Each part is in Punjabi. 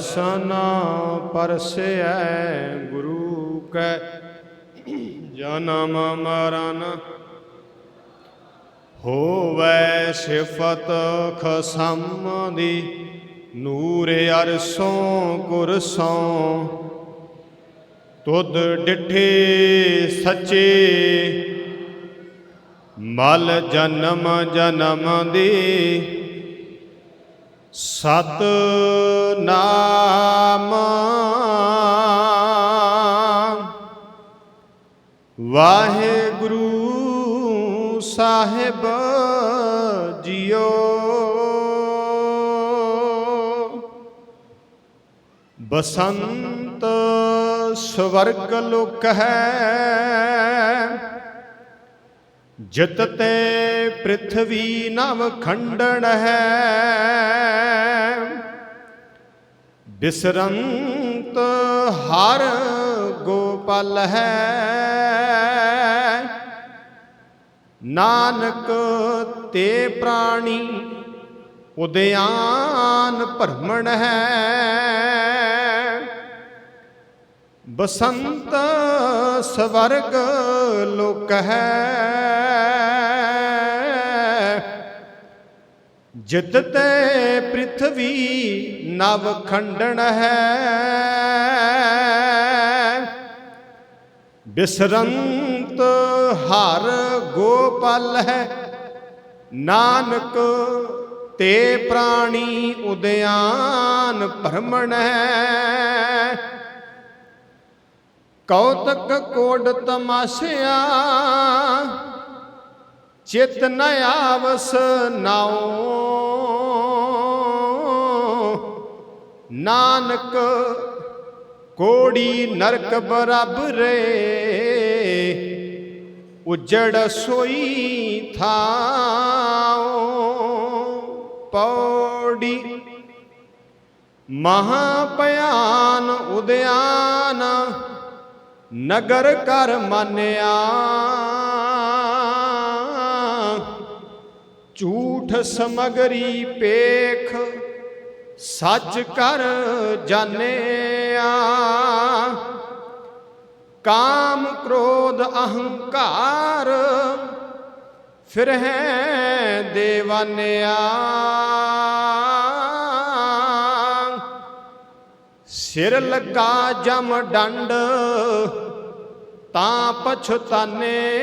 ਸਨਾ ਪਰਸੈ ਗੁਰੂ ਕੈ। ਜਨਮ ਮਰਨ ਹੋਵੈ ਸਿਫਤ ਖਸਮ ਦੀ ਨੂਰ ਅਰਸੋਂ ਕੁਰਸੋਂ ਤੁਧ ਡਿਠੇ ਸੱਚੇ, ਮਲ ਜਨਮ ਜਨਮ ਦੀ। ਸਤ ਨਾਮ ਵਾਹਿਗੁਰੂ ਸਾਹਿਬ ਜੀਓ। ਬਸੰਤ ਸਵਰਗ ਲੋਕ ਹੈ। ਜਿਤ ਤੇ ਪ੍ਰਿਥਵੀ ਨਵ ਖੰਡਣ ਹੈ। ਬਿਸਰੰਤ ਹਰ ਗੋਪਾਲ ਹੈ। ਨਾਨਕ ਤੇ ਪ੍ਰਾਣੀ ਉਦਿਆਨ ਭਰਮਣ ਹੈ। ਬਸੰਤ ਸਵਰਗ ਲੋਕ ਹੈ। ਜਿਤ ਤੇ ਪ੍ਰਿਥਵੀ ਨਵ ਖੰਡਣ ਹੈ। ਬਿਸਰੰਤ ਹਰ ਗੋਪਾਲ ਹੈ। ਨਾਨਕ ਤੇ ਪ੍ਰਾਣੀ ਉਦਿਆਨ ਭਰਮਣ ਹੈ। ਕੌਤਕ ਕੋਡ ਤਮਾਸ਼ਿਆ ਚਿਤ ਨ ਆਵਸ ਨਾਉ। ਨਾਨਕ ਕੋੜੀ ਨਰਕ ਬਰਾਬਰੇ ਉਜੜ ਸੋਈ ਥਾਉ। ਪੌੜੀ ਮਹਾ ਭਿਆਨ ਉਦਿਆਨ। ਨਗਰ ਕਰ ਮੰਨਿਆ। ਝੂਠ ਸਮਗਰੀ ਪੇਖ, ਸੱਚ ਕਰ ਜਾਣਿਆ। ਕਾਮ ਕ੍ਰੋਧ ਅਹੰਕਾਰ, ਫਿਰ ਹੈ ਦੇਵਾਨਿਆ। ਸਿਰ ਲੱਗਾ ਜਮ ਡੰਡ, ਤਾਂ ਪਛਤਾਨਿਆ।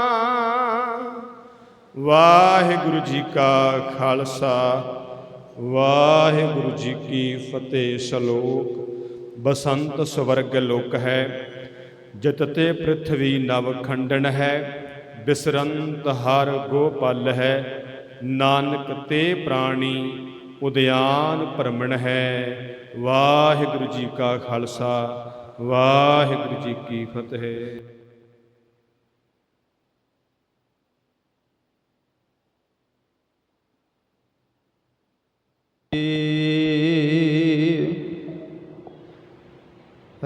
ਵਾਹਿਗੁਰੂ ਜੀ ਕਾ ਖਾਲਸਾ, ਵਾਹਿਗੁਰੂ ਜੀ ਕੀ ਫਤਿਹ ਸ਼ਲੋਕ। ਬਸੰਤ ਸਵਰਗ ਲੋਕ ਹੈ, ਜਿਤ ਤੇ ਪ੍ਰਿਥਵੀ ਨਵ ਖੰਡਨ ਹੈ, ਬਿਸਰੰਤ ਹਰ ਗੋਪਾਲ ਹੈ, ਨਾਨਕ ਤੇ ਪ੍ਰਾਣੀ ਉਦਿਆਨ ਭਰਮਣ ਹੈ। ਵਾਹਿਗੁਰੂ ਜੀ ਕਾ ਖਾਲਸਾ, ਵਾਹਿਗੁਰੂ ਜੀ ਕੀ ਫਤਿਹ।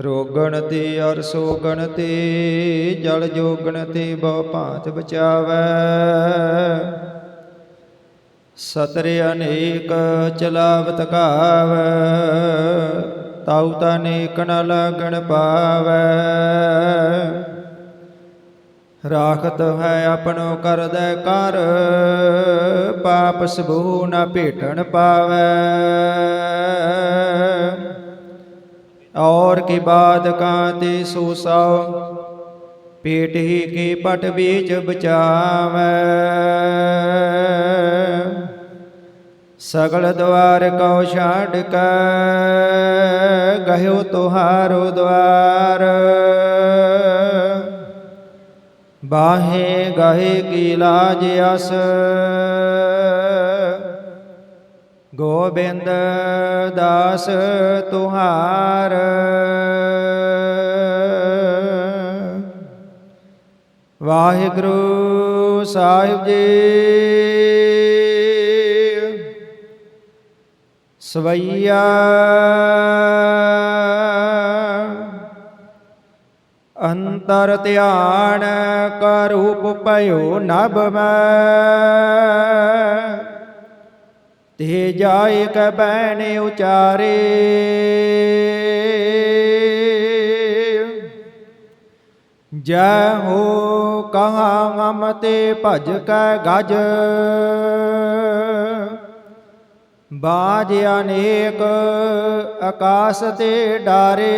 ਰੋਗਣ ਤੇ ਅਰ ਸੋਗਣ ਤੇ, ਜਲ ਜੋਗਣ ਤੇ ਬਹੁ ਭਾਂਤ ਬਚਾਵੈ। ਸਤਰੇ ਅਨੇਕ ਚਲਾਵਤ ਕਾਵ ਤਾਉ ਤਨੇਕ ਨ ਲਗਣ ਪਾਵੈ। ਰਾਖਤ ਹੈ ਆਪਣੋ ਕਰਦੈ ਕਰ, ਪਾਪ ਸਬੂ ਨ ਭੇਟਣ ਪਾਵੈ। और की बात कांति सुसाओ पेट ही के पट बीच बचावे सगल द्वार कौ छाड़ के गहो तुहारो द्वार बाहे गहे की लाज अस ਗੋਬਿੰਦ ਦਾਸ ਤੁਹਾਰ। ਵਾਹਿਗੁਰੂ ਸਾਹਿਬ ਜੀ ਸਵਈਆ। ਅੰਤਰ ਧਿਆਨ ਕਾ ਰੂਪ ਭਇਓ ਨਭ ਮੈਂ। ਤੇ ਜਾਏ ਕ ਬੈਣ ਉਚਾਰੇ। ਜੈ ਹੋ ਕਹਾ ਹਮ ਤੇ ਭਜ ਕੈ ਗਜ। ਬਾਜ ਅਨੇਕ ਆਕਾਸ ਤੇ ਡਾਰੇ।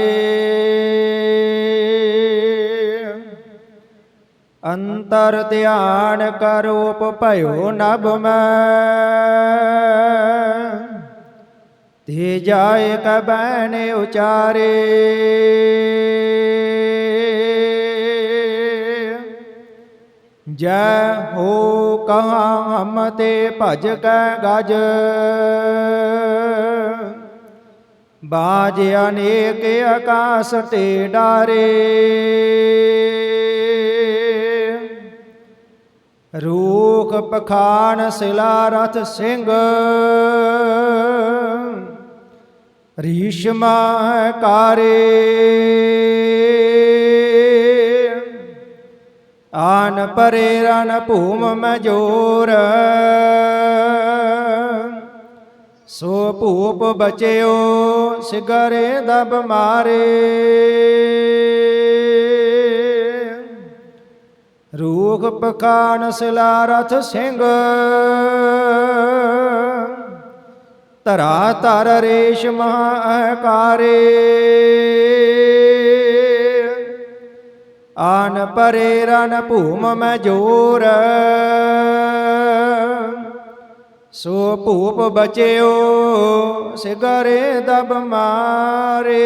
ਅੰਤਰ ਧਿਆਨ ਕਰੂਪ ਭਇਓ ਨਭ ਮੈਂ। ਤੇ ਜਾਏ ਕ ਉਚਾਰੇ। ਜੈ ਹੋ ਕਹਾ ਹਮ ਤੇ ਭਜ ਕੈ ਗਜ। ਬਾਜ ਅਨੇਕ ਆਕਾਸ ਤੇ ਡਾਰੇ। ਰੂਖ ਪਖਾਨ ਸਿਲਾ ਰਥ ਸਿੰਘ। ਰੀਸ਼ਮਾ ਕਾਰੇ। ਆਨ ਪਰੇ ਰਨ ਭੂਮ ਮਜੋਰ ਸੋ ਭੂਪ ਬਚਿਓ, ਸਿਗਰੇ ਦਬ ਮਾਰੇ। ਰੂਖ ਪਕਾਨ ਸਿਲਾ ਰਥ ਸਿੰਘ। ਧਰਾ ਧਰ ਰੇਸ਼ ਮਹਾਕਾਰੇ ਆਨ ਪਰੇ ਰਨ ਭੂਮ ਮੈਂ ਜੋਰ। ਸੋ ਭੂਪ ਬਚਿਓ, ਸਿਗਰੇ ਦਬ ਮਾਰੇ।